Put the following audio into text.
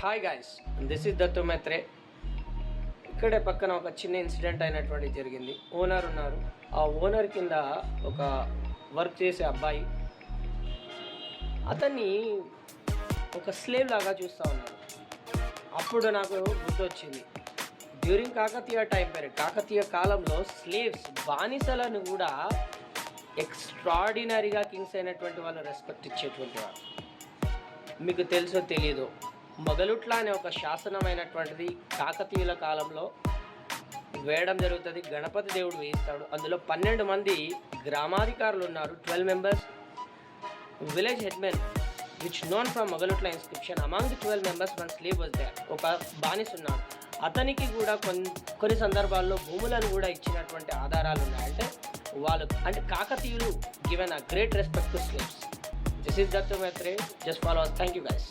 Hi guys this is Dattu Mhetre ఇక్కడే పక్కన ఒక చిన్న ఇన్సిడెంట్ అయినటువంటి జరిగింది. ఓనర్ ఉన్నారు. ఆ ఓనర్ కింద ఒక వర్క్ చేసే అబ్బాయి అతన్ని ఒక స్లేవ్ లాగా చూస్తూ ఉన్నాడు. అప్పుడు నాకు గుర్తు వచ్చింది during Kakatiya time period Kakatiya కాలంలో స్లేవ్స్ బానిసలను కూడా ఎక్స్ట్రాడినరీగా కింగ్స్ అయినటువంటి వాళ్ళు రెస్పెక్ట్ ఇచ్చేటువంటి వారు మీకు తెలుసో తెలియదు మొగలుట్ల అనే ఒక శాసనమైనటువంటిది కాకతీయుల కాలంలో వేయడం జరుగుతుంది. గణపతి దేవుడు వేయిస్తాడు. అందులో పన్నెండు మంది గ్రామాధికారులు ఉన్నారు. Twelve members. Village headmen which known from Mogalutla inscription. Among the twelve members one slave వస్తే ఒక బానిస్ ఉన్నాడు. అతనికి కూడా కొన్ని కొన్ని సందర్భాల్లో భూములను కూడా ఇచ్చినటువంటి ఆధారాలు ఉన్నాయి. అంటే వాళ్ళు అంటే కాకతీయులు given a great respect to slaves this is Dattu Mhetre just follow thank you guys